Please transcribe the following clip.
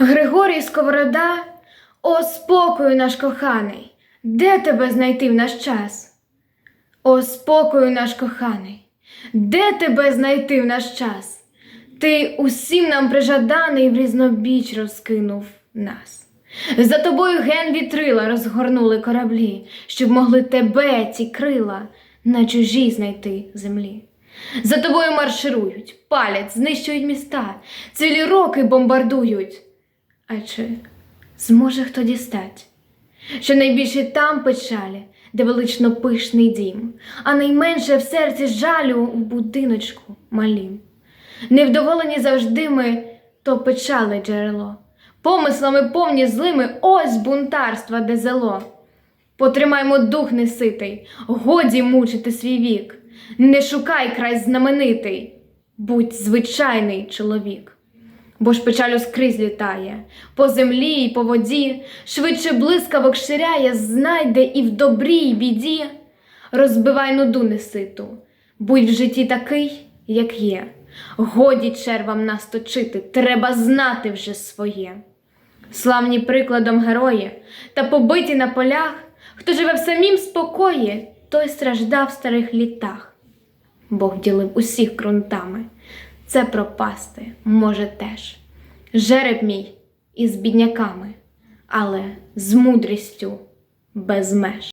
Григорій Сковорода, о спокою наш коханий, де тебе знайти в наш час? О спокою наш коханий, де тебе знайти в наш час? Ти усім нам прижаданий в різнобіч розкинув нас. За тобою ген вітрила розгорнули кораблі, щоб могли тебе, ці крила, на чужій знайти землі. За тобою марширують, палять, знищують міста, цілі роки бомбардують. А чи зможе хто дістать? Що найбільше там печалі, де велично пишний дім, а найменше в серці жалю в будиночку малім. Невдоволені завжди ми, то печали джерело, помислами повні злими, ось бунтарства, де зело. Потримаймо дух неситий, годі мучити свій вік, не шукай край знаменитий, будь звичайний чоловік. Бо ж печаль скрізь літає, по землі і по воді, швидше блискавок ширяє, знайде і в добрі, і біді. Розбивай нуду неситу, будь в житті такий, як є. Годі червам нас точити, треба знати вже своє. Славні прикладом герої та побиті на полях, хто живе в самім спокої, той страждав в старих літах. Бог ділив усіх ґрунтами, це пропасти може теж. Жереб мій із бідняками, але з мудрістю без меж.